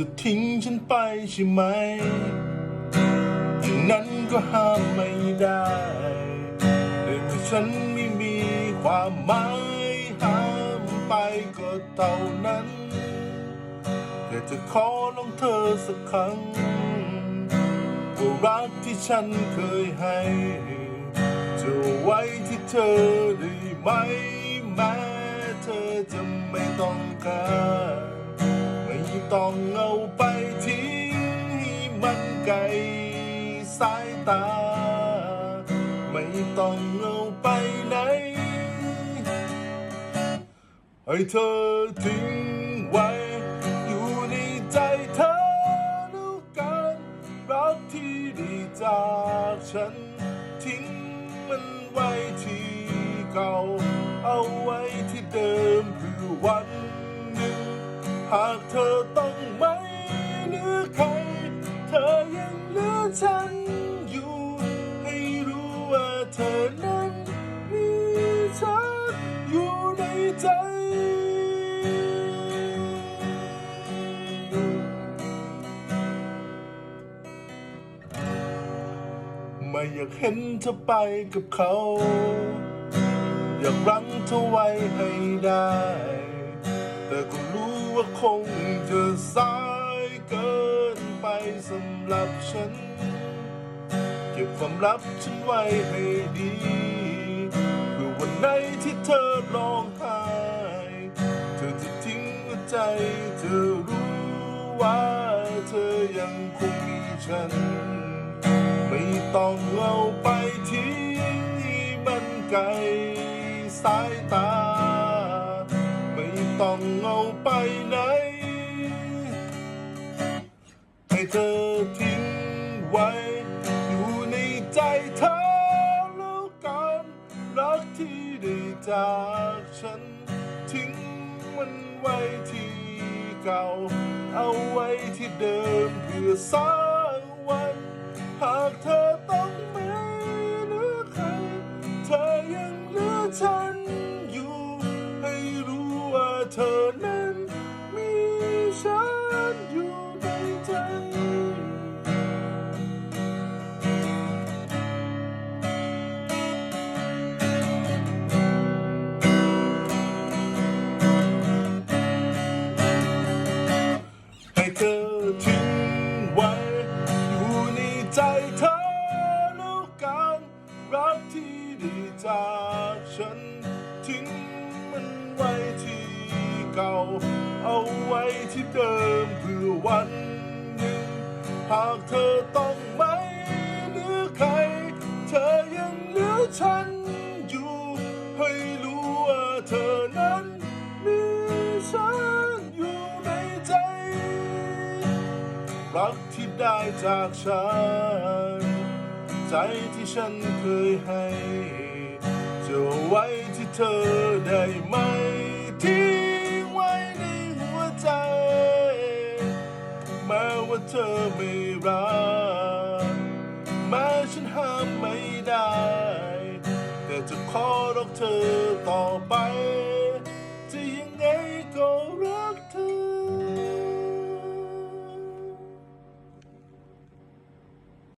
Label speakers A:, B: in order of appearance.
A: จะทิ้งฉันไปใช่ไหมอย่างนั้นก็ห้ามไม่ได้ในเมื่ฉันไม่มีความหมายห้ามไปก็เท่านั้นแค่จะขอลองเธอสักครั้งว่ารักที่ฉันเคยให้จะไว้ที่เธอได้ไหมแม้เธอจะไม่ต้องการ ไม่ต้องเอาไปทิ้งให้มันไกลสายตา ไม่ต้องเอาไปไหนให้เธอทิ้งไว้ อยู่ในใจเธอแล้วกันรักที่ด้จากฉัน ทิ้งมันไว้ที่เก่า เอาไว้ที่เดิมเพื่อวัน หากเธอต้องไม่เหลือใคร เธอยังเหลือฉันอยู่ ให้รู้ว่าเธอนั้นมีฉันอยู่ในใจไม่อยากเห็นเธอไปกับเขา อยากรั้งเธอไว้ให้ได้ แต่ก็รู้ว่าคงจะสายเกินไปสำหรับฉัน เก็บความลับฉันไว้ให้ดีเพื่อวันไหนที่เธอร้องไห้เธอจะทิ้งหัวใจเธอรู้ว่าเธอยังคงมีฉัน ไม่ต้องเอาไปทิ้งมันไกลสายตา ต้องเอาไปไหน ให้เธอทิ้งไว้ อยู่ในใจเธอแล้วกันรักที่ได้จากฉัน ทิ้งมันไว้ที่เก่า เอาไว้ที่เดิมเพื่อสักวัน เธอนั้น เอาไว้ที่เดิมเพื่อวันหนึ่ง หากเธอต้องไม่เหลือใคร เธอยังเหลือฉันอยู่ ให้รู้ว่าเธอนั้นมีฉันอยู่ในใจ รักที่ได้จากฉัน ใจที่ฉันเคยให้ จะไว้ที่เธอได้ไหม ธอไม่รักแม้ฉันห้ามไม่ได้ แต่จะขอรักเธอ